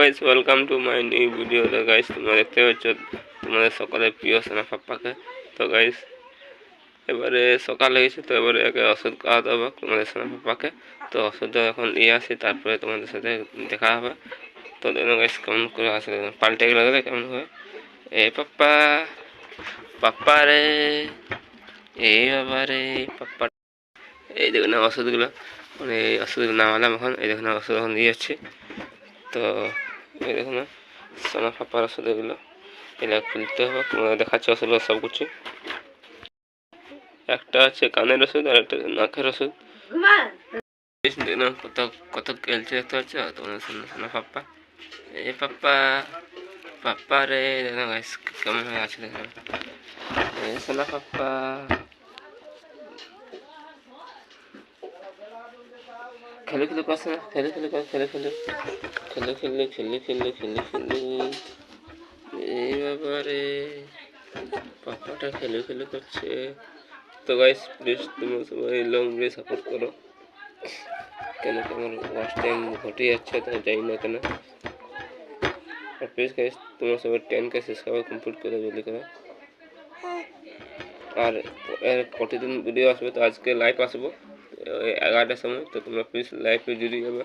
Guys welcome to my new video তো guys তোমরা দেখতে পাচ্ছ, তোমাদের সকালের প্রিয় সোনা পাপ্পাকে তো গাইস এবারে সকাল হয়েছে তো এবারে একে ওষুধ খাওয়াতে হবে তোমাদের সোনা পাপ্পাকে তো ওষুধটা এখন নিয়ে আসি তারপরে তোমাদের সাথে দেখা হবে। তো দেখো গাইস কেমন করে আসলে পাল্টে গেলে গেলে কেমন হয়। এ পাপ্পা পাপ্পা রে এই বাবা রে, পাপ্পা। এই দেখুন ওষুধগুলো মানে এই ওষুধগুলো নামালাম এখন, এই দেখুন ওষুধ এখন দিয়ে যাচ্ছি। তো না সোনা পাপার ওষুধ এগুলো। এগুলো খুলতে হবে দেখাচ্ছে ওষুধ সব কিছু। একটা আছে কানের ওষুধ, আর একটা নাকের ওষুধ। কত কত খেলছে, দেখতে পাচ্ছ? তোমাদের সোনা সোনা পাপ্পা এ পাপ্পা পাপ্পা রে গাইস কেমন হয়ে আছে এ সোনা পাপ্পা খেলে খেলে না খেলে খেলে কর খেলে খেলে খেলে খেলে খেলে খেলে খেলে খেলে। এই ব্যাপারে পাপাটা খেলে খেলে করছে। তো গাইস প্লিজ তোমরা সবাই লং ভিডিও সাপোর্ট করো। কেন কি আমার ওয়াচ টাইম ঘটে যাচ্ছে তো জানি না কেন। আর প্লিজ গাইস তোমরা সবাই টেন কে সাবস্ক্রাইব কমপ্লিট করে জলদি করে আর এর প্রতিদিন ভিডিও আসবে, তো আজকে লাইভ আসব। এগারোটার সময় তো তোমরা প্লিজ লাইভে জুড়ে যাবে